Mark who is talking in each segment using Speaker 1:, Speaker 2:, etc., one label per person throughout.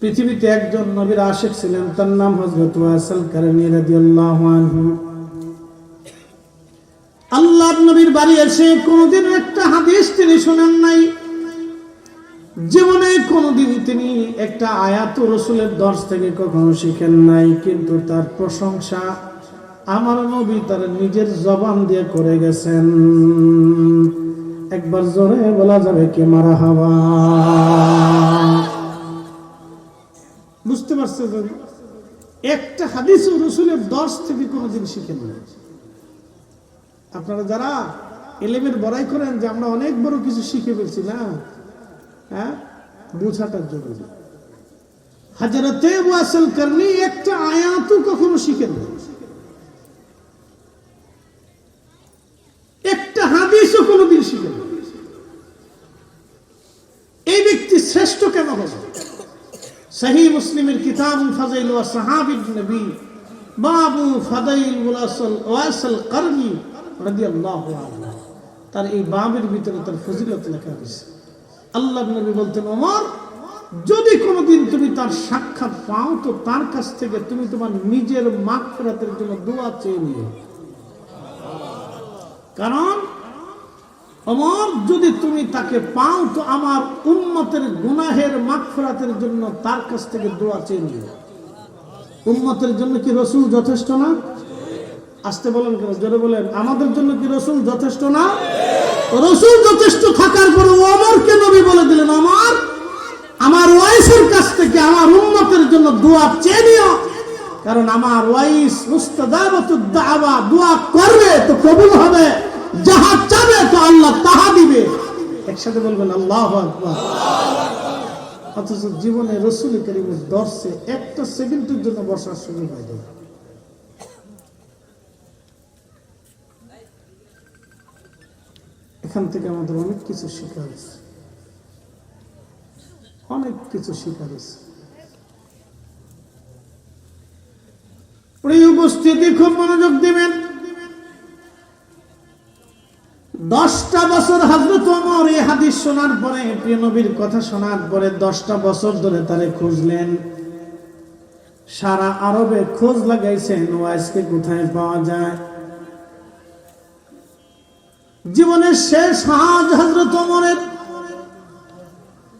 Speaker 1: পৃথিবীতে একজন নবীর আশেক ছিলেন, তার নাম হজরত ওয়াসাল কারণী রাদিয়াল্লাহু আনহু। আল্লাহ নবীর বাড়ি এসে কোনোদিন একটা হাদিস তিনি শোনেন নাই। জীবনে কোনোদিন তিনি একটা আয়াত রসুলের দর্শ থেকে কখনো শিখেন নাই, কিন্তু তার প্রশংসা আমার নবী তার নিজের জবান দিয়ে করে গেছেন। একবার জোরে বলা যাবে কে মারা হাওয়া? বুঝতে পারছেন? একটা হাদিস রসুলের দর্শ থেকে কোনোদিন শিখেন আপনারা যারা এলেমের বড়াই করেন যে আমরা অনেক বড় কিছু শিখে ফেলছি, না? হ্যাঁ? বোঝাটার জরুরি। হাজারতে ওয়াসল করনি একটা আয়াতও কখনো শিখেন না একটা হাদিসও কোনোদিন শিখেন এই ব্যক্তি শ্রেষ্ঠ কেন হবে? সহি মুসলিমের কিতাব ফাজাইল ওয়া সাহাবির নবী বাবু ফাদাইল ওয়াসল ওয়াসল করনি রাদিয়াল্লাহু আনহু। তার এই বাবের ভিতরে তার ফজিলত লেখা হয়েছে আল্লাহ নবী বলতেন, ওমর, যদি কোনোদিন তুমি তার সাক্ষাৎ পাও, তো তার কাছ থেকে তুমি তোমার নিজের মাগফিরাতের জন্য দোয়া চেয়ে নিও। কারণ অমর, যদি তুমি তাকে পাও, তো আমার উম্মতের গুনাহের মাগফিরাতের জন্য তার কাছ থেকে দোয়া চেয়ে নিও। উম্মতের জন্য কি রসুল যথেষ্ট না? আসতে বলেন কেন? জোরে বলেন, আমাদের জন্য কি রসুল যথেষ্ট না? রসুল যথেষ্ট থাকার পরে অমরকে নবী বলে দিলেন আমার আমার ওয়াইসের কাছ থেকে আমার উন্মতের জন্য দোয়া চেয়ে নিও। কারণ আমার ওয়াইস মুস্তাদাবাতুদ দাওয়া দোয়া করবে তো কবুল হবে যাহা চাবে তো আল্লাহ তাহা দিবে একসাথে বলবেন, আল্লাহ আকবার। অথচ জীবনে রসুল করিমের দর্শে একটা সেকেন্ডের জন্য বসার সুযোগ হয় না এখান থেকে আমাদের অনেক কিছু শেখা অনেক কিছু শেখা হয়েছে। উপস্থিতি, খুব মনোযোগ দিবেন। দশটা বছর হাজরত ওমর এই হাদিস শোনার পরে, প্রিয় নবীর কথা শোনার পরে দশটা বছর ধরে তারে খুঁজলেন। সারা আরবে খোঁজ লাগাইছেন ওয়াইসকে কোথায় পাওয়া যায়? জীবনের শেষ হাজ হজরত অমরের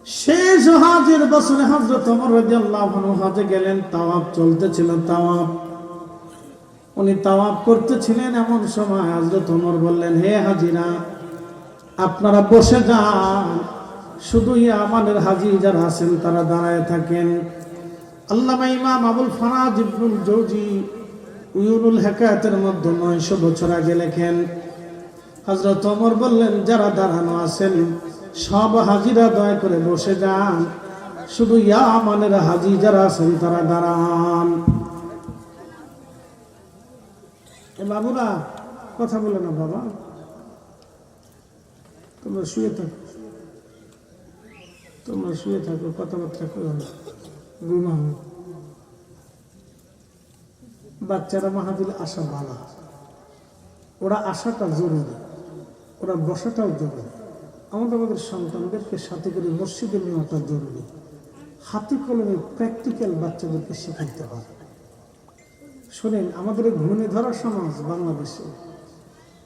Speaker 1: শেষ হাজের বছরে হজরত অমর রাদিয়াল্লাহু আনহু হজে গেলেন, তাওয়াব চলতেছিল, তাওয়াব। উনি তাওয়াব করতেছিলেন এমন সময় হজরত ওমর বললেন, হে হাজিরা, আপনারা বসে যান। শুধু আমাদের হাজি যারা আছেন, তারা দাঁড়ায় থাকেন। আল্লামা ইমাম আবুল ফারাজ ইবনুল জৌজি উয়ুনুল হেকায়াতের মধ্যে নয়শো বছর আগে লেখেন হজরত অমর বললেন, যারা দাঁড়ানো আছেন, সব হাজিরা দয়া করে বসে যান। শুধু ইয়া আমানের হাজি যারা আছেন, তারা দাঁড়ান। বাবুরা, কথা বলে না বাবা। তোমরা শুয়ে থাকো। তোমরা শুয়ে থাকো, কথাবার্তা করো ঘুমাও বাচ্চারা মাহাদিল আসা ভালো ওরা আসাটা জরুরি। ওরা বসাটাও জরুরি। আমাদের আমাদের সন্তানদেরকে সাথে করে মসজিদে নেওয়াটা জরুরি। হাতে কলমে প্র্যাকটিক্যাল বাচ্চাদেরকে শেখাইতে হবে শোনেন, আমাদের ঘূর্ণি ধরা সমাজ বাংলাদেশে,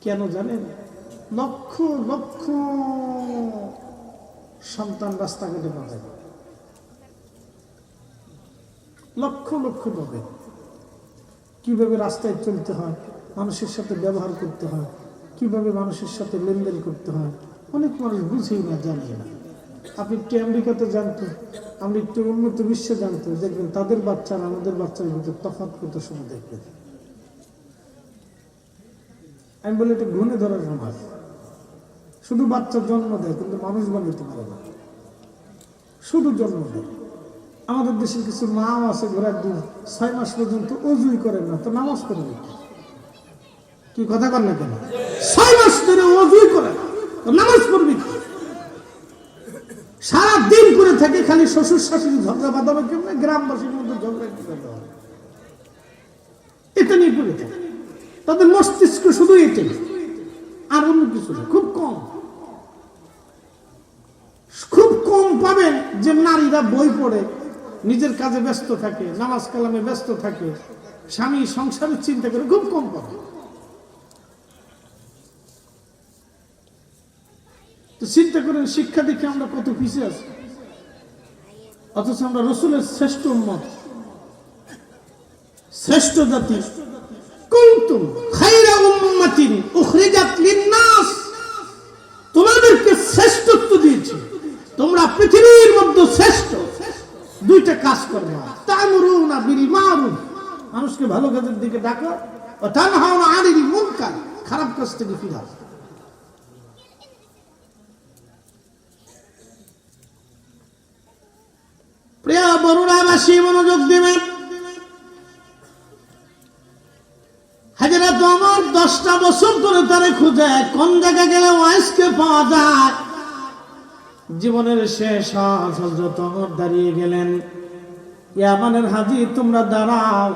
Speaker 1: কেন জানেন? লক্ষ লক্ষ সন্তান রাস্তাঘাটে পাবে লক্ষ লক্ষ পাবে কীভাবে রাস্তায় চলতে হয়, মানুষের সাথে ব্যবহার করতে হয়, কীভাবে মানুষের সাথে লেনদেন করতে হয়, অনেক মানুষ বুঝেই না জানে না। আপনি একটু আমেরিকাতে জানতো আপনি একটু উন্নত বিশ্বে জানতো দেখবেন তাদের বাচ্চারা আমাদের বাচ্চার ভিতরে তফাৎ কত সময় দেখবেন আমি বলি এটা ঘুণে ধরার সমাজ। শুধু বাচ্চা জন্ম দেয়, কিন্তু মানুষ বানাইতে পারে না। শুধু জন্ম দেয়। আমাদের দেশের কিছু মাও আছে ঘোরার দিন ছয় মাস পর্যন্ত অজুই করেন না, তো নামাজ পড়বে কি? কথা কর না কেন? ছয় মাস ধরে অজুই করে না। নামাজ পড়বে? সারা দিন করে থাকে, খালি শ্বশুর শাশুড়ি ঝগড়া বাঁধাবে কেমন? গ্রামবাসীর মধ্যে ঝগড়া কি করতে হবে? এটা নিয়ে পড়ে থাকে। তাদের মস্তিষ্ক শুধু এটাই। আর অন্য কিছু না, খুব কম। খুব কম পাবেন যে নারীরা বই পড়ে, নিজের কাজে ব্যস্ত থাকে, নামাজ কালামে ব্যস্ত থাকে, স্বামী সংসারের চিন্তা করে খুব কম পড়ে তো চিন্তা করেন, শিক্ষা দেখে আমরা কত পিছিয়ে আছি। অথচ আমরা রসুলের শ্রেষ্ঠ উন্মত শ্রেষ্ঠ জাতি। তোমাদেরকে শ্রেষ্ঠত্ব দিয়েছি। তোমরা পৃথিবীর মধ্যে শ্রেষ্ঠ। দুইটা কাজ মানুষকে ভালো কাজের দিকে খারাপ কাজ থেকে ফিরাও। প্রিয় বরুণাবাসী মনোযোগ দিবেন। তো আমার দশটা বছর তারে খুঁজে, কোন জায়গা গেলে ওয়াইসকে পাওয়া যায়। জীবনের শেষ হজরত অমর দাঁড়িয়ে গেলেন। ইয়ামানের হাজি, তোমরা দাঁড়াও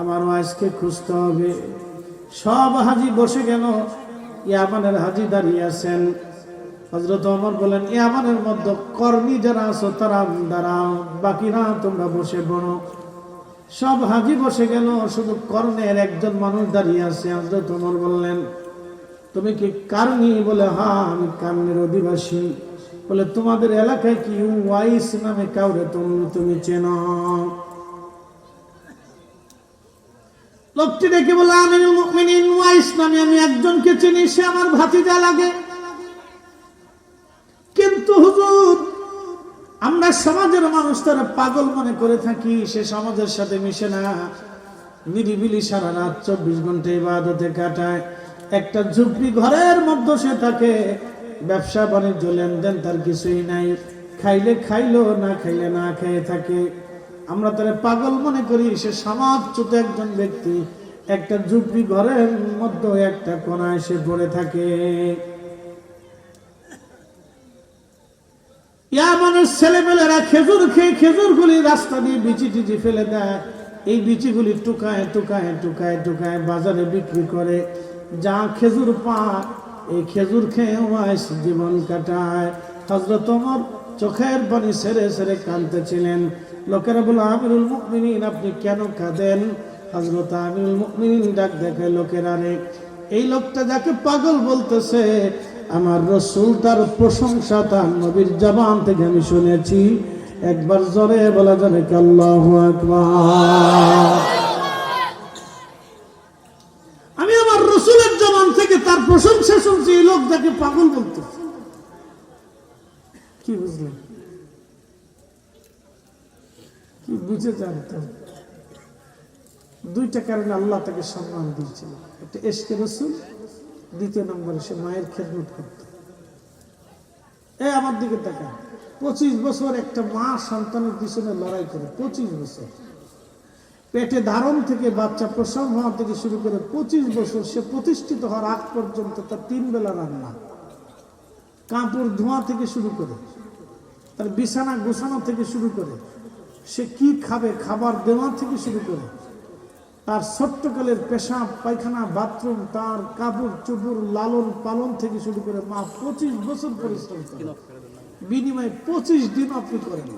Speaker 1: আমার ওয়াইসকে খুঁজতে হবে। সব হাজি বসে গেল ইয়ামানের হাজি দাঁড়িয়ে আছেন। হজরত অমর বলেন ইয়ামানের মধ্যে কর্মী যারা আছো, তারা দাঁড়াও বাকিরা তোমরা বসে বড় সব হাজি বসে গেল, শুধু কর্ণের একজন মানুষ দাঁড়িয়ে আছে। হজরত ওমর বললেন, তুমি কি কারণি? বলে হ্যাঁ আমি কার্ণের অধিবাসী। বলে, তোমাদের এলাকায় কি ওয়াইস নামে কাউরে তুমি তুমি চেনো? লোকটি ডেকে বলে মুমিনিন, ওয়াইস নামে আমি একজনকে চিনি, সে আমার ভাতিজা লাগে। সমাজের মানুষ তারা পাগল মনে করে থাকি, সে সমাজের সাথে মিশে না। নিরিবিলি সারা রাত চব্বিশ ঘণ্টা ইবাদতে কাটায়। একটা ঝুপড়ি ঘরের মধ্যে সে থাকে, ব্যবসা বাণিজ্য লেনদেন তার কিছুই নাই। খাইলে খাইলো, না খাইলে না খেয়ে থাকে। আমরা তারা পাগল মনে করি, সে সমাজচ্যুত একজন ব্যক্তি। একটা ঝুপড়ি ঘরের মধ্যে একটা কোনায় সে পড়ে থাকে। ইয়ামানের ছেলেমেয়েরা খেজুর খেয়ে খেজুরগুলি রাস্তা দিয়ে বিচি টিচি ফেলে দেয়। এই বিচিগুলি টুকায় টুকায় টুকায় টুকায় বাজারে বিক্রি করে। যা খেজুর পায়, এই খেজুর খেয়ে ওয়াইস জীবন কাটায়। হজরত চোখের পানি সেরে সেরে কাঁদতেছিলেন। লোকেরা বলো আমিরুল মুকমিনিন আপনি কেন কাঁদেন? হজরত আমিরুল মুকমিনিন ডাক দেখে লোকেরা রে, এই লোকটা যাকে পাগল বলতেছে আমার রসুল তার প্রশংসা তার নবীর জবান থেকে আমি শুনেছি। একবার জোরে বলা যাবে আমি আমার রসুলের জবান থেকে তার প্রশংসা শুনছি, এই লোক যাকে পাগল বলতো কি বুঝলেন? কি বুঝে জানতো দুইটা কারণে আল্লাহ তাকে সম্মান দিয়েছিল। একটা এসকে রসুল দ্বিতীয় নম্বরে সে মায়ের খেদমত করত। এই আমার দিকে দেখা পঁচিশ বছর একটা মা সন্তানের পিছনে লড়াই করে, পঁচিশ বছর। পেটে ধারণ থেকে বাচ্চা প্রসব হওয়া থেকে শুরু করে পঁচিশ বছর সে প্রতিষ্ঠিত হওয়ার আগ পর্যন্ত তার তিন বেলা রান্না। কাপড় ধোঁয়া থেকে শুরু করে, তার বিছানা গোছানো থেকে শুরু করে, সে কি খাবে, খাবার দেওয়া থেকে শুরু করে তার ছোট্টকালের পেশাব, পায়খানা, বাথরুম, তার কাপড় চুপুর লালন পালন থেকে শুরু করে মা পঁচিশ বছর পরিশ্রম করে বিনিময়ে পঁচিশ দিন আপনি করেন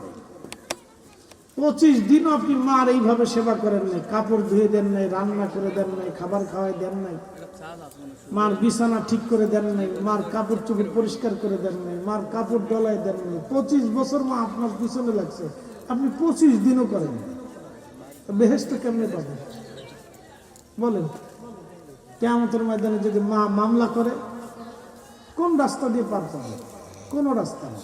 Speaker 1: পঁচিশ দিন আপনি মার এইভাবে সেবা করেন নাই। কাপড় ধুয়ে দেন নাই, রান্না করে দেন নাই, খাবার খাওয়াই দেন নাই। মার বিছানা ঠিক করে দেন নাই, মার কাপড় চোপড় পরিষ্কার করে দেন নাই, মার কাপড় ডলায় দেন নাই। পঁচিশ বছর মা আপনার পিছনে লাগছে। আপনি পঁচিশ দিনও করেন বেহেস্ত কেমনে পাবেন? বলেন কেমতের ময়দানে যদি মা মামলা করে, কোন রাস্তা দিয়ে পার পাবে কোন রাস্তা না।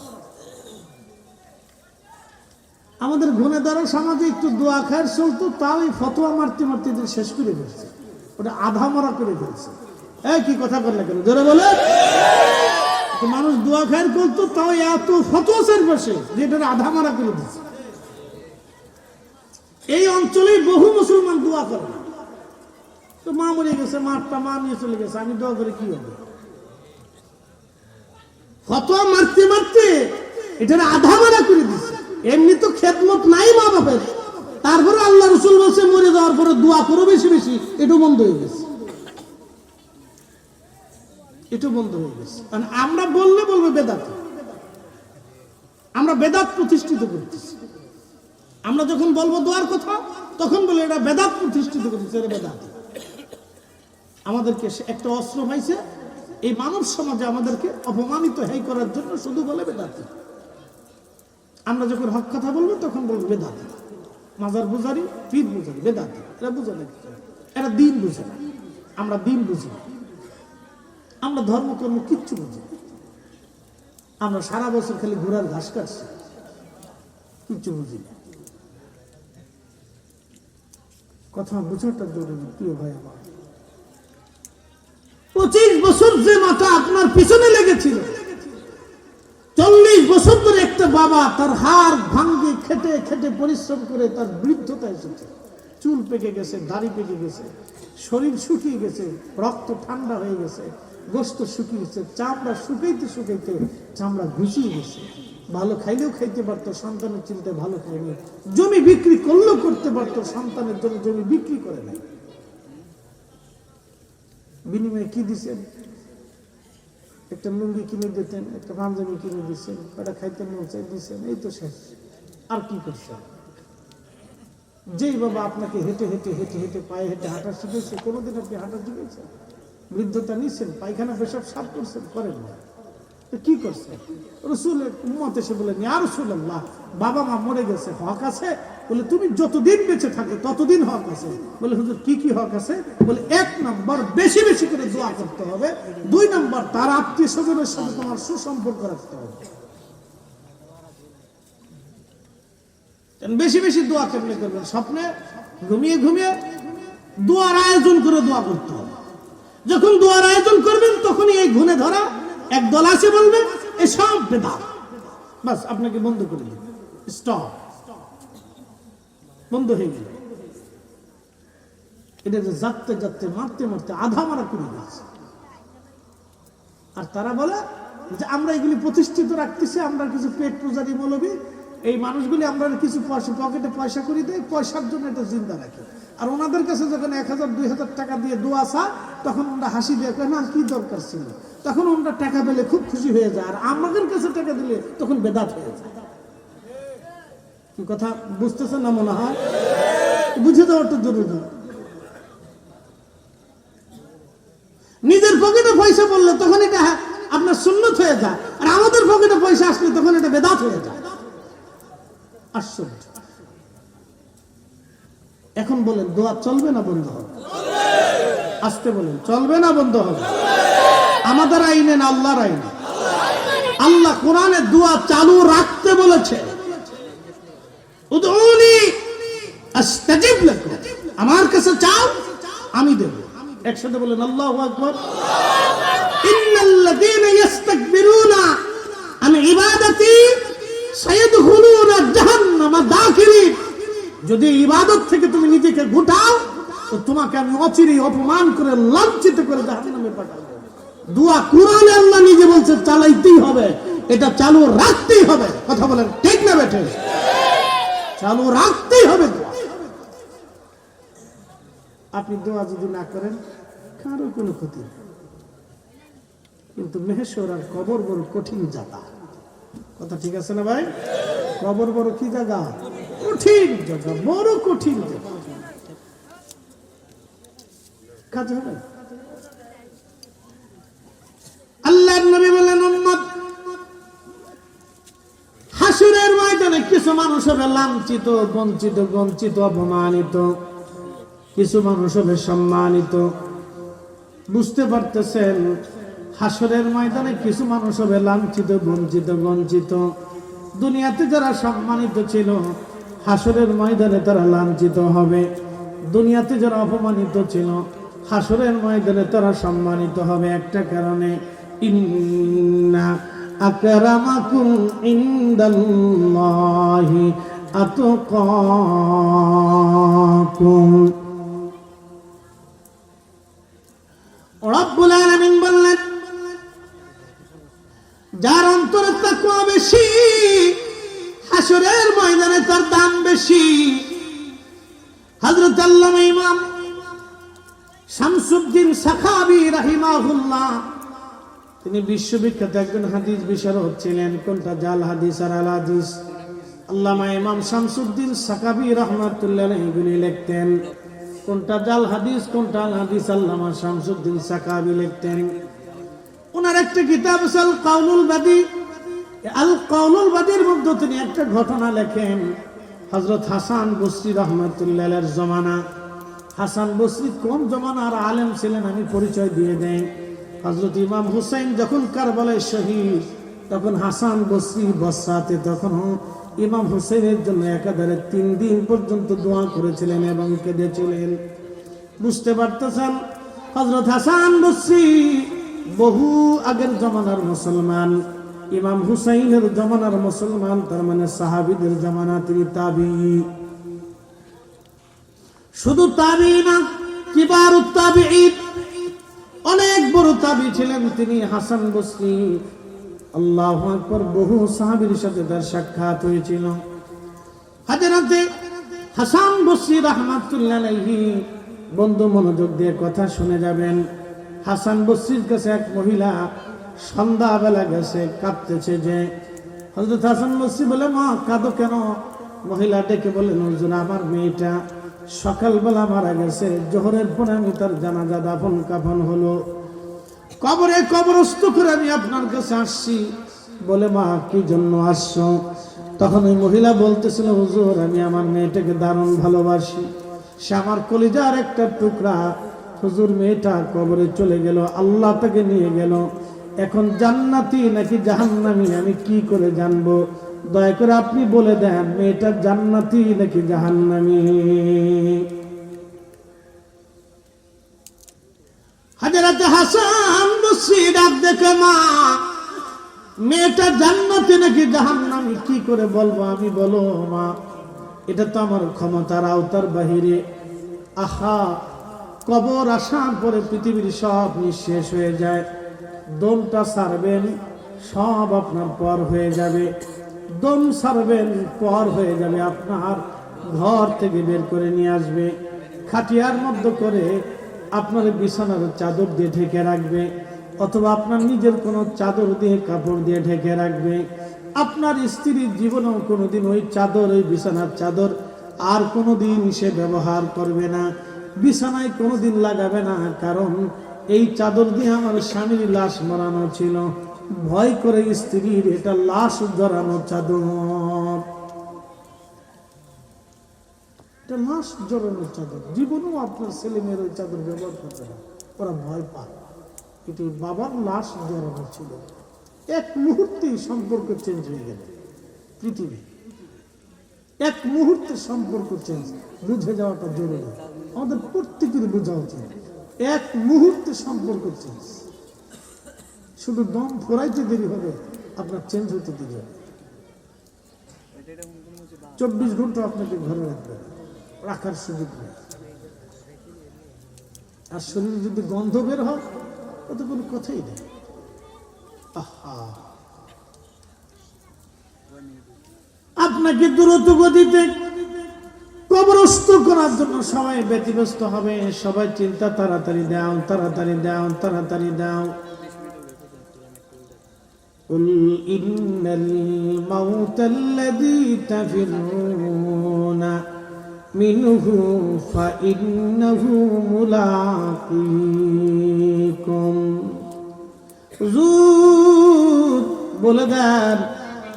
Speaker 1: আমাদের গুণেদারের সমাজে একটু দোয়া খায়ের চলতো, তাও এই ফতোয়া মারতে মারতে শেষ করে ফেলছে। ওটা আধা মরা করে ফেলছে। এই কি কথা করলে কেন? জোরে বলে। মানুষ দোয়া খায়ের করতো, তাও এত ফতোয়া সের বসে যে এটা আধা মারা করে দিচ্ছে। এই অঞ্চলে বহু মুসলমান দোয়া করে না। তো মা মরে গেছে মারটা মা নিয়ে চলে গেছে, আমি দোয়া করে কি হবে? ফতোয়া মারতে মারতে এটা আধা মারা করে দিচ্ছে এমনি তো খেদমত নাই মা বাপের। তারপরে আল্লাহ রসুল বলছে, মরে যাওয়ার পরে দোয়া করো বেশি বেশি, এটু বন্ধ হয়ে গেছে। এটু বন্ধ হয়ে গেছে। কারণ আমরা বললে বলবে বেদাত। আমরা বেদাত প্রতিষ্ঠিত করতেছি। আমরা যখন বলব দোয়ার কথা, তখন বলে এটা বেদাত প্রতিষ্ঠিত করেছে এটা বেদাত। আমাদেরকে একটা অস্ত্র পাইছে। এই মানব সমাজে আমাদেরকে অপমানিত হেই করার জন্য শুধু বলে বেদাতি। আমরা যখন হক কথা বলব, তখন বলব বেদাতি। মাজার বুঝারি পীর বুঝারি বেদাতি। এরা বুঝে না এরা দিন বুঝে না। আমরা দিন বুঝি। আমরা ধর্মকর্ম কিচ্ছু বুঝি আমরা সারা বছর খালি ঘোড়ার ঘাস কাটছি। কিচ্ছু বুঝি না। কথা বোঝাটা জরুরি, প্রিয় ভাই আমার। পঁচিশ বছর যে মাথা আপনার পিছনে লেগেছিল, চল্লিশ বছর ধরে একটা বাবা তার হাড় ভাঙ্গে খেটে খেটে পরিশ্রম করে তার বৃদ্ধতা এসেছে। চুল পেকে গেছে, দাড়ি পেকে গেছে, শরীর শুকিয়ে গেছে, রক্ত ঠান্ডা হয়ে গেছে, গোস্ত শুকিয়ে গেছে, চামড়া শুকাইতে শুকাইতে চামড়া ঘুষিয়ে গেছে। ভালো খাইলেও খাইতে পারতো, সন্তানের চিন্তায় ভালো খাইনি জমি বিক্রি করলেও করতে পারতো, সন্তানের জন্য জমি বিক্রি করে নাই। বিনিময়ে কি দিছেন? একটা লুঙ্গি কিনে দিতেন, একটা পাঞ্জাবি কিনে দিচ্ছেন কটা খাইতে মন চাই দিচ্ছেন এই তো শেষ। আর কি করছেন? যেই বাবা আপনাকে হেঁটে হেঁটে হেঁটে হেঁটে পায়ে হেঁটে হাঁটা শিখেছে, কোনোদিন আপনি হাঁটা শিখেছেন? বৃদ্ধতা নিচ্ছেন পায়খানা পেশাব সাফ করছেন, করেন না। কি করছে রসুলের উম্মত এসে বলেন আর রসুল্লাহ বাবা মা মরে গেছে, হক আছে? বলে, তুমি যতদিন বেঁচে থাকো, ততদিন হক আছে। বলে, হুজুর, কি কি হক আছে? বলে, এক নম্বর বেশি বেশি করে দোয়া করতে হবে, দুই নম্বর তার আত্মীয় স্বজনের সাথে তোমার সুসম্পর্ক রাখতে হবে। বেশি বেশি দোয়া কেমনে করবেন? স্বপ্নে ঘুমিয়ে ঘুমিয়ে দোয়ার আয়োজন করে দোয়া করতে হবে। যখন দোয়ার আয়োজন করবেন, তখনই এই ঘুনে ধরা এক দল আসে বলবে এসব বেদা বাস, আপনাকে বন্ধ করে দিন স্টপ। বন্ধ হয়ে গেল। এটা যে যাতে যাতে মারতে মারতে আধা মারা করে দিয়েছে আর তারা বলে যে, আমরা এগুলি প্রতিষ্ঠিত রাখতেছি, আমরা কিছু পেট পূজারি মৌলবি, এই মানুষগুলি আমরা কিছু পয়সা, পকেটে পয়সা করে দেয় পয়সার জন্য এটা চিন্তা রাখি। আর ওনাদের কাছে যখন এক হাজার, দুই হাজার টাকা দিয়ে দোয়া চা তখন ওনারা হাসি দিয়ে কয়, না, কি দরকার ছিল? তখন ওনারা টাকা পেলে খুব খুশি হয়ে যায়, আর আমাদের কাছে টাকা দিলে তখন বেদাত হয়ে যায়। কথা বুঝতেছেন না মনে হয়? বুঝে দেওয়াটা জরুরি। নিজের পকেটে পয়সা পড়লে তখন এটা আপনার সুন্নত হয়ে যায়। আর আমাদের পকেটে পয়সা আসলে তখন এটা বেদাত হয়ে যায়। এখন বলেন, দোয়া চলবে না বন্ধ হবে? আসতে বলেন, চলবে না বন্ধ হবে? আমাদের আইনে না আল্লাহর আইনে? আল্লাহ কোরআনে দোয়া চালু রাখতে বলেছে। আমার কাছে চাও, আমি দেব। একসাথে বলেন, আল্লাহু আকবার। যদি ইবাদত থেকে তুমি নিজেকে ঘুটাও, তো তোমাকে আমি অচিরেই অপমান করে লাঞ্ছিত করে দোয়া কোরআনে আল্লাহ নিজে বলছে, চালাইতেই হবে। এটা চালু রাখতেই হবে। কথা বলেন, ঠিক না বেঠে? চালু রাখতেই হবে আপনি দোয়া যদি না করেন, কারও কোনো ক্ষতি কিন্তু মেহেশ্বর আর কবর বড় কঠিন জায়গা। কথা ঠিক আছে না ভাই? কবর বড় কি জায়গা? কঠিন জায়গা, বড় কঠিন জায়গা। কাজ হবে আল্লাহর নবী বলেন, উম্মত হাসুরের ময়দানে কিছু মানুষ হবে লাঞ্ছিত, বঞ্চিত বঞ্চিত, অপমানিত। কিছু মানুষ হবে সম্মানিত। বুঝতে পারতেছেন? হাসরের ময়দানে কিছু মানুষ হবে লাঞ্ছিত, বঞ্চিত বঞ্চিত। দুনিয়াতে যারা সম্মানিত ছিল, হাসরের ময়দানে তারা লাঞ্ছিত হবে। দুনিয়াতে যারা অপমানিত ছিল, হাসরের ময়দানে তারা সম্মানিত হবে। একটা কারণে ইন্না আকরামাকুম ইনদাল্লাহি আতকাকুম রব্বুল আলামিন বললেন, যার অন্তরে তাকওয়া বেশি হাসরের ময়দানে তার দাম বেশি। হযরত আল্লামা ইমাম শামসুদ্দিন সাখাবি রাহিমাহুল্লাহ তিনি বিশ্ববিখ্যাত একজন হাদিস বিশারদ ছিলেন। কোনটা? জাল হাদিস আর আল হাদিস। আল্লামা ইমাম শামসুদ্দিন সাকাবি রহমাতুল্লাহ এগুলি লিখতেন। কোনটা জাল হাদিস, কোনটা আল হাদিস আল্লামা শামসুদ্দিন সাকাবি লিখতেন। ওনার একটা কিতাব আছে আল কাউনুল বাদী। আল কাউনুল বাদীর মধ্যে তিনি একটা ঘটনা লেখেন। হজরত হাসান বসরি রহমতুল্লাহ জমানা। হাসান বসরি কোন জমানার আলেম ছিলেন আমি পরিচয় দিয়ে দেই। হজরত ইমাম হুসাইন যখন কারবালায় শহীদ, তখন হাসান বসরি বসাতে তখন ইমাম হুসেনের জন্য একাধারে তিন দিন পর্যন্ত দোয়া করেছিলেন এবং কেঁদেছিলেন। বুঝতে পারতেছেন? হজরত হাসান বসরি বহু আগের জমানার মুসলমান। ইমাম হুসাইনের জমানার মুসলমান, তার মানে সাহাবিদের জমানা, তিনি তাবি। শুধু তাবি না কিবার তাবি বড় তাবি ছিলেন তিনি হাসান বসরি আল্লাহ আকবর বহু সাহাবির সাথে তার সাক্ষাৎ হয়েছিল। হাজারাতে হাসান বসরি রহমাতুল্লাহ বন্ধু মনোযোগ দিয়ে কথা শুনে যাবেন। হাসান বসরির কাছে এক মহিলা সন্ধ্যাবেলা গেছে, কাঁদতেছে যে হজরত হাসান বসরি বলে, মা, কাঁদো কেন? মহিলা ডেকে বলেন হুজুর, আমার মেয়েটা সকালবেলা মারা গেছে, জোহরের পরে আমি তার জানাজা দাফন কাফন হলো। কবরে কবরস্থ করে আমি আপনার কাছে আসছি। বলে, মা, কি জন্য আসছো? তখন ওই মহিলা বলতেছিল, হুজুর, আমি আমার মেয়েটাকে দারুণ ভালোবাসি। সে আমার কলিজার একটা টুকরা। হুজুর, মেয়েটা কবরে চলে গেল, আল্লাহ তাকে নিয়ে গেল। এখন জান্নাতি নাকি জাহান্নামি? আমি কি করে জানব? দয়া করে আপনি বলে দেন, মেয়েটা জান্নাতি নাকি জাহান্নামি? হাজারাতে হাসান বসি ডাক দেখে, মা, মেয়েটা জান্নাতি নাকি জাহান্নামি? কি করে বলব আমি? বলো, মা। এটা তো আমার ক্ষমতার আওতার বাহিরে। আহা, কবর আসার পরে পৃথিবীর সব নিঃশেষ হয়ে যায়। দমটা সারবেন, সব আপনার পর হয়ে যাবে। দম সারবেন, পর হয়ে যাবে। আপনার ঘর থেকে বের করে নিয়ে আসবে। খাটিয়ার মধ্যে করে আপনার বিছানার চাদর দিয়ে ঢেকে রাখবে, অথবা আপনার নিজের কোনো চাদর দিয়ে কাপড় দিয়ে ঢেকে রাখবে। আপনার স্ত্রীর জীবনেও কোনোদিন ওই চাদর, ওই বিছানার চাদর আর কোনোদিন সে ব্যবহার করবে না। বিছানায় কোনোদিন লাগাবে না, কারণ এই চাদর দিয়ে আমার স্বামীর লাশ মরানো ছিল। ভয় করে স্ত্রীর এটা লাশ জড়ানো চাদর। এটা লাশ জড়ানো চাদর। জীবনেও আপনার ছেলে মেয়ের ওই চাদর ব্যবহার করতে না ওরা ভয় পায়। কিন্তু বাবার লাশ জড়ানো ছিল। এক মুহূর্তেই সম্পর্ক চেঞ্জ হয়ে গেল। পৃথিবী। এক মুহূর্তে সম্পর্ক চেঞ্জ বুঝে যাওয়াটা জরুরি। আমাদের প্রত্যেকের বোঝা উচিত। এক মুহূর্তে সম্পর্ক চেঞ্জ শুধু দম ফোরাইতে দেরি হবে, আপনার চেঞ্জ হতে দেরি হবে। চব্বিশ ঘণ্টা আপনাকে ঘরে রাখবে। রাখার সুযোগ নেই আর শরীরে যদি গন্ধ বের হয় তো কোনো কথাই নেই আহা আপনাকে দ্রুত গতিতে কবরস্থ করার জন্য সবাই ব্যতিব্যস্ত হবে সবাই চিন্তা তাড়াতাড়ি দাও তাড়াতাড়ি দাও তাড়াতাড়ি দাও قل إن الموت الذي تفرون منه فإنه ملاقيكم হুজুর বলে দেন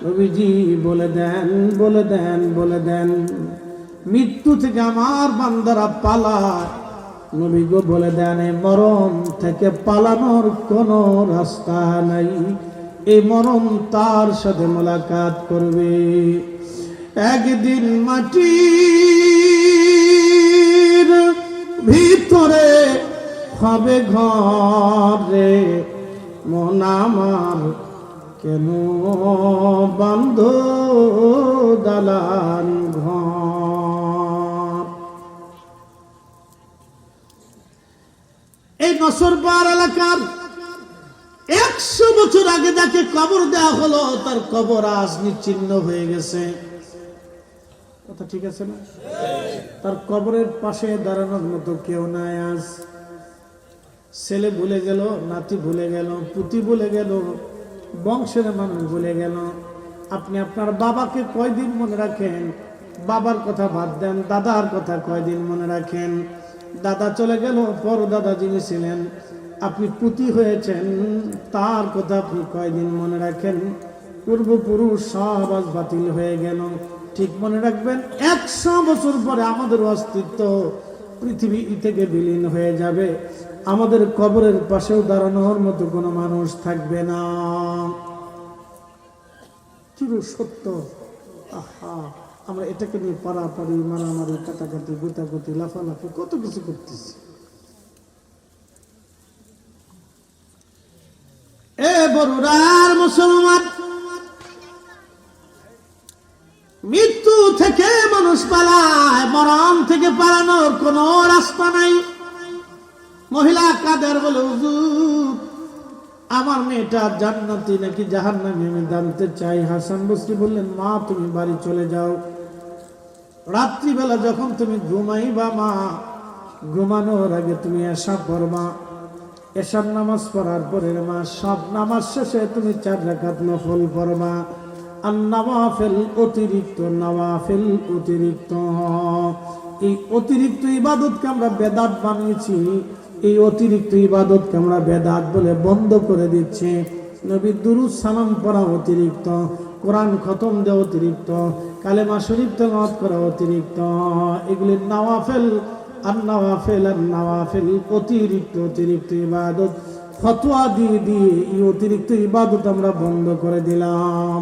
Speaker 1: নবীজি বলে দেন বলে দেন বলে দেন মৃত্যু থেকে আমার বান্দারা পালায় নবী গো বলে দেন এই মরণ থেকে পালানোর কোনো রাস্তা নাই এই মরণ তার সাথে মোলাকাত করবে একদিন মাটির ভিতরে হবে ঘরে, মন আমার কেন বন্ধ দালান ঘর? এই নসরপাড় এলাকার একশো বছর আগে যাকে কবর দেওয়া হলো, তার কবর আজ নিচ্ছিন্ন হয়ে গেছে। কথা ঠিক আছে না? তার কবরের পাশে দাঁড়ানোর মতো কেউ নাই আজ। ছেলে ভুলে গেল, নাতি ভুলে গেল, পুতি ভুলে গেল, বংশের মানুষ ভুলে গেল। আপনি আপনার বাবাকে কয়দিন মনে রাখেন? বাবার কথা বাদ দেন, দাদার কথা কয়দিন মনে রাখেন? দাদা চলে গেল পর দাদা যিনি ছিলেন, আপনি পুতি হয়েছেন, তার কথা আপনি কয়দিন মনে রাখেন? পূর্বপুরুষ সব বাতিল হয়ে গেল। ঠিক মনে রাখবেন, একশো বছর পরে আমাদের অস্তিত্ব পৃথিবী থেকে বিলীন হয়ে যাবে। আমাদের কবরের পাশেও দাঁড়ানোর মতো কোনো মানুষ থাকবে না। চির সত্য আহা, আমরা এটাকে নিয়ে পারাপারি, মারামারি, কাটাকাটি, গুতাগুতি, লাফালাফি, কত কিছু করতেছি। এ বড়ুরার মুসলমান পালায় মরণ থেকে পালানোর কোন রাস্তা নাই। মহিলা কাদের বলে, হুজুর, আমার মেয়েটা জান্নাতি নাকি জাহান্নামী? আমি জানতে চাই। হাসান বসরি বললেন, মা, তুমি বাড়ি চলে যাও। রাত্রিবেলা যখন তুমি ঘুমাইবা, মা, ঘুমানোর আগে তুমি এসা পড়বা এসার নামাজ পড়ার পরে মা, সব নামাজ শেষে তুমি চার রাকাত নফল পড়বা আর নওয়াফেল অতিরিক্ত নওয়াফেল অতিরিক্ত। এই অতিরিক্ত ইবাদতকে আমরা বেদাত বানিয়েছি, এই অতিরিক্ত ইবাদতকে আমরা বেদাত বলে বন্ধ করে দিচ্ছি। নবী দুরুদ সালাম পড়া অতিরিক্ত, কোরআন খতম দেওয়া অতিরিক্ত, কালেমা শরীফ তেলাওয়াত করা অতিরিক্ত। এগুলি নওয়াফেল আর নওয়াফেল আর নওয়াফেল অতিরিক্ত অতিরিক্ত ইবাদত। ফতোয়া দিয়ে দিয়ে এই অতিরিক্ত ইবাদত আমরা বন্ধ করে দিলাম।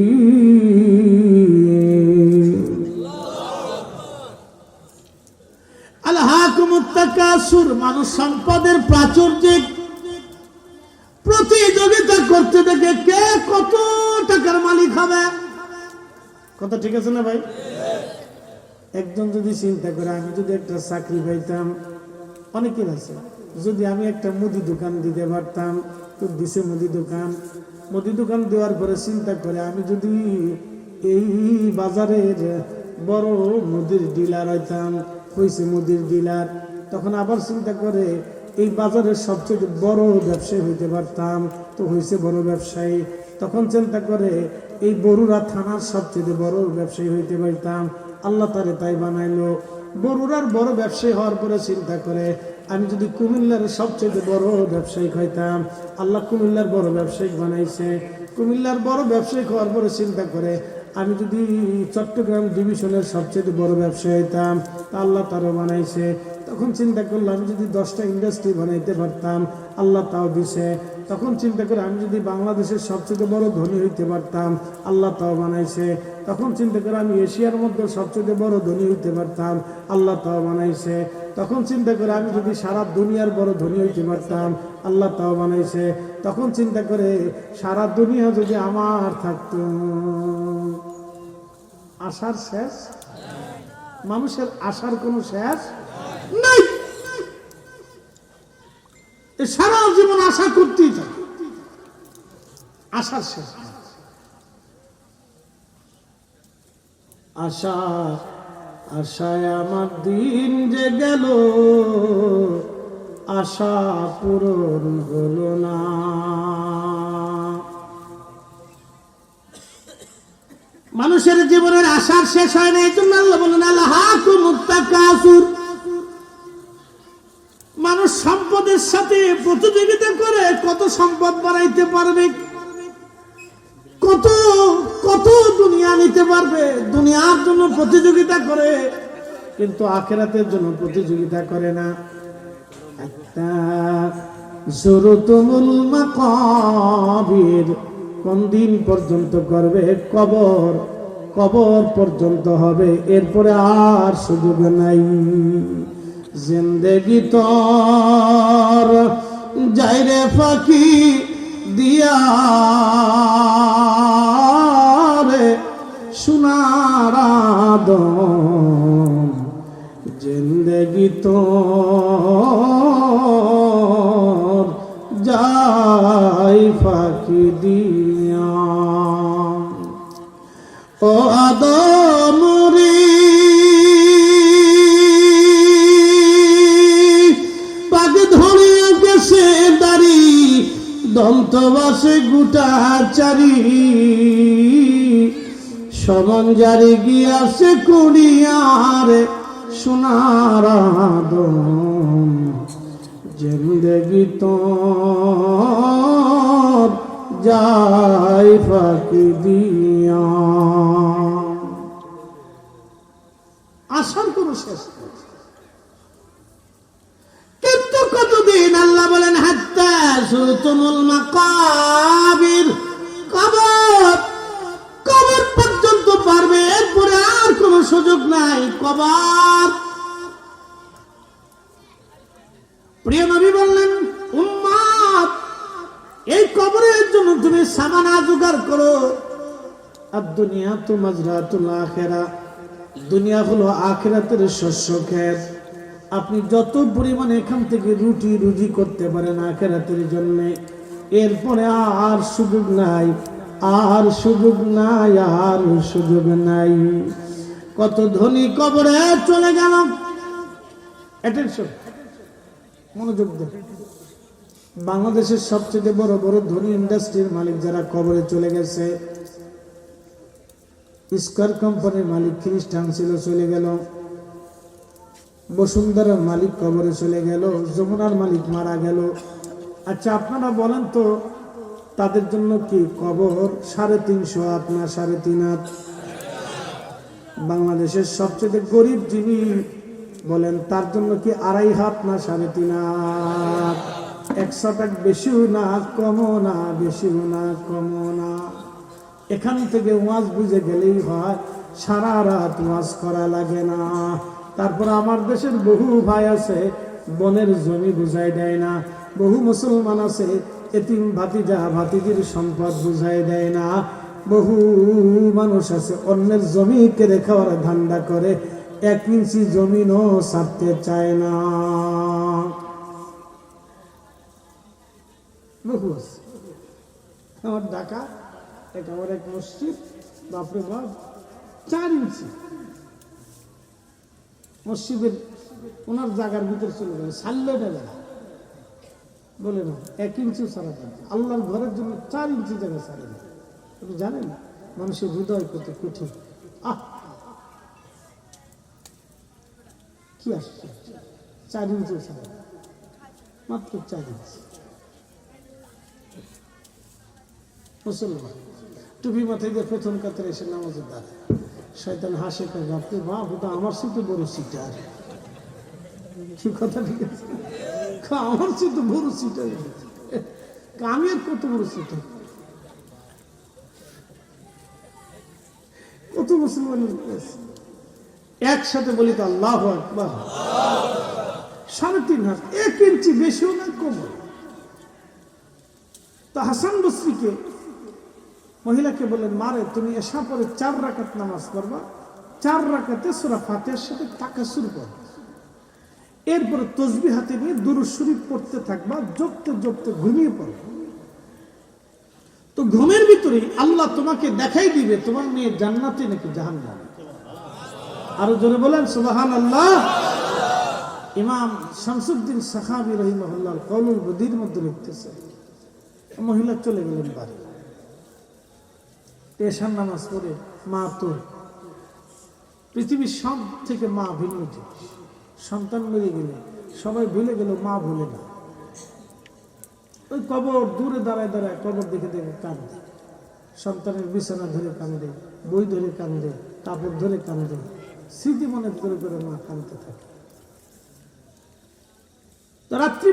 Speaker 1: মানুষ সম্পদের প্রাচুর্যে প্রতিযোগিতা করতে দেখে কে কত টাকার মালিক হবে? কথা ঠিক আছে না ভাই? একজন যদি চিন্তা করে, আমি যদি একটা চাকরি পাইতাম অনেকের আছে। যদি আমি একটা মুদি দোকান দিতে পারতাম, তো দিছে মুদি দোকান। মুদি দোকান দেওয়ার পরে চিন্তা করে, আমি যদি এই বাজারের বড় মুদির ডিলার হইতাম হয়েছে মুদির ডিলার তখন আবার চিন্তা করে, এই বাজারের সবচেয়ে বড় ব্যবসায়ী হইতে পারতাম। তো হয়েছে বড় ব্যবসায়ী। তখন চিন্তা করে, এই বড়ুরা থানার সবচেয়ে বড় ব্যবসায়ী হইতে পারতাম। আল্লাহ তারে তাই বানাইলো। বড়ুরার বড় ব্যবসায়ী হওয়ার পরে চিন্তা করে, আমি যদি কুমিল্লার সবচেয়ে বড় ব্যবসায়িক হইতাম, আল্লাহ কুমিল্লার বড় ব্যবসায়িক বানাইছে। কুমিল্লার বড় ব্যবসায়িক হওয়ার পরে চিন্তা করে আমি যদি চট্টগ্রাম ডিভিশনের সবচেয়ে বড় ব্যবসা হইতাম, তা আল্লাহ তারও বানাইছে। তখন চিন্তা করলাম, আমি যদি দশটা ইন্ডাস্ট্রি বানাইতে পারতাম, আল্লাহ তাও দিছে। তখন চিন্তা করে আমি যদি বাংলাদেশের সবচেয়ে বড় ধনী হইতে পারতাম, আল্লাহ তাও বানাইছে। তখন চিন্তা করে আমি এশিয়ার মধ্যে সবচেয়ে বড় ধনী হইতে পারতাম, আল্লাহ তাও বানাইছে। তখন চিন্তা করে আমি যদি সারা দুনিয়ার বড় ধনী হইতে পারতাম, আল্লাহ তাও বানাইছে। তখন চিন্তা করে, সারা দুনিয়া যদি আমার থাকতো। আশার শেষ? মানুষের আশার কোনো শেষ? নাই! সারা জীবন আশা করতেই থাকে। আশার শেষ। আশা, আশায় আমার দিন যে গেল। আশা পূরণ হলো না। মানুষের জীবনের আশার শেষ হয় না, এই জন্য আল্লাহ মানুষ সম্পদের সাথে প্রতিযোগিতা করে, কত সম্পদ বাড়াইতে পারবে, কত কত দুনিয়া নিতে পারবে, দুনিয়ার জন্য প্রতিযোগিতা করে, কিন্তু আখেরাতের জন্য প্রতিযোগিতা করে না। হাত্তা জুরতুমুল মাকাবির। কোন দিন পর্যন্ত করবে কবর কবর পর্যন্ত হবে, এরপরে আর সুযোগ নাই। জিন্দেগি তোর, যাইরে ফাঁকি দিয়া রে সোনার আদম জারি গিয়াছে কুড়িয়ার সোনার আদম জিন্দগি তো যাই ফাঁকি দিয়া। আসার কোন শেষ। কিন্তু কতদিন আল্লাহ বলেন, হাত্তা সুতুমুল মাকাবির সুযোগ নাই, কবর। প্রিয় নবী বললেন, উম্মাদ, এই কবরের জন্য তুমি সামানা জোগাড় করো। আর দুনিয়া তো মাজরাতুল আখেরা, দুনিয়া হলো আখেরাতের শস্য ক্ষেত। আপনি যত পরিমাণে এখান থেকে রুটি রুজি করতে পারেন আখেরাতের জন্য, এরপরে আর সুযোগ নাই, আর সুযোগ নাই, আর সুযোগ নাই। কত ধনী কবরে চলে গেল। অ্যাটেনশন মনোযোগ দেন। বাংলাদেশের সবচেয়ে বড় বড় ধনী ইন্ডাস্ট্রির মালিক যারা কবরে চলে গেছে ইস্কার কোম্পানির মালিক খ্রিস্টান ছিল, চলে গেল। বসুন্ধরার মালিক কবরে চলে গেল। যমুনার মালিক মারা গেল। আচ্ছা আপনারা বলেন তো, তাদের জন্য কি কবর? সাড়ে তিনশো আপনার সাড়ে তিন হাত বাংলাদেশের সবচেয়ে গরিব যিনি বলেন, তার জন্য কি আড়াই হাত না সাড়ে তিন হাত? একশো টাক বেশিও না, কমও না, বেশিও না, কমও না। এখান থেকে ওয়াজ বুঝে গেলেই হয়, সারা রাত ওয়াজ করা লাগে না। তারপর আমার দেশের বহু ভাই আছে, বনের জমি বুঝাই দেয় না। বহু মুসলমান আছে, এতিম ভাতিজা ভাতিজির সম্পদ বুঝাই দেয় না। বহু মানুষ আছে, অন্যের জমি কেড়ে খাওয়ার ধান্দা করে, এক ইঞ্চি জমিনও ছাড়তে চায় না। আমার ঢাকা আমার এক মসজিদ, বাপরে বাপ, চার ইঞ্চি। মসজিদের ওনার জায়গার ভিতরে চলে গেল সারলে না জায়গা। বলে না, এক ইঞ্চিও সারা আল্লাহর ঘরের জন্য চার ইঞ্চি জায়গা সারে আপনি জানেন, মানুষের হৃদয় কত কঠিন। আহ! কি আসছে? চার না। মাত্র চার ইঞ্চি। মুসলমান, টুপি মাথায় দিয়ে প্রথম কাতারে এসে নামাজে দাঁড়ায়। শয়তান হাসে, কয়, বাপরে বাপ, ওটা আমার সাথে বড় সিটার। কি কথা ঠিক আছে? আমার সাথে বড় সিটার। আমি আর কত বড় সিটার? মুসলমানের একসাথে বলি তো আল্লাহ সাড়ে তিন এক ইঞ্চি বেশিও না কম তা হাসান মহিলাকে বললেন মারে তুমি এসা পরে চার রাকাত নামাজ পড়বা। চার রাকাতে সুরা ফাতেহার সাথে টাকা শুরু করো। এরপরে তসবি হাতে নিয়ে দুরু শরীফ পড়তে থাকবা, জপতে জপতে ঘুমিয়ে পড়বে। তো ঘুমের ভিতরে আল্লাহ তোমাকে দেখাই দিবে, তোমার মেয়ে জান্নাতে নাকি জাহান্নাম? আরও জোরে বলেন সুবাহান আল্লাহ ইমাম শামসুদ্দিন সাখাবি রহিমহল্লাহ কৌলুল বদির মধ্যে লিখতেছে মহিলা চলে গেলেন বাড়ি। পেশার নামাজ পড়ে, মা তো পৃথিবীর সব থেকে মা ভিন্ন সন্তান মেরে গেলে, সবাই ভুলে গেল মা ভুলে না। ওই কবর দূরে দাঁড়ায় দাঁড়ায় কবর দেখে দেখে কাঁদে সন্তানের বিছানা ধরে কান্দে বই ধরে কান্দে কাপড় ধরে কান্দে স্মৃতি মনে করে করে মা কাঁদতে থাকে। রাত্রি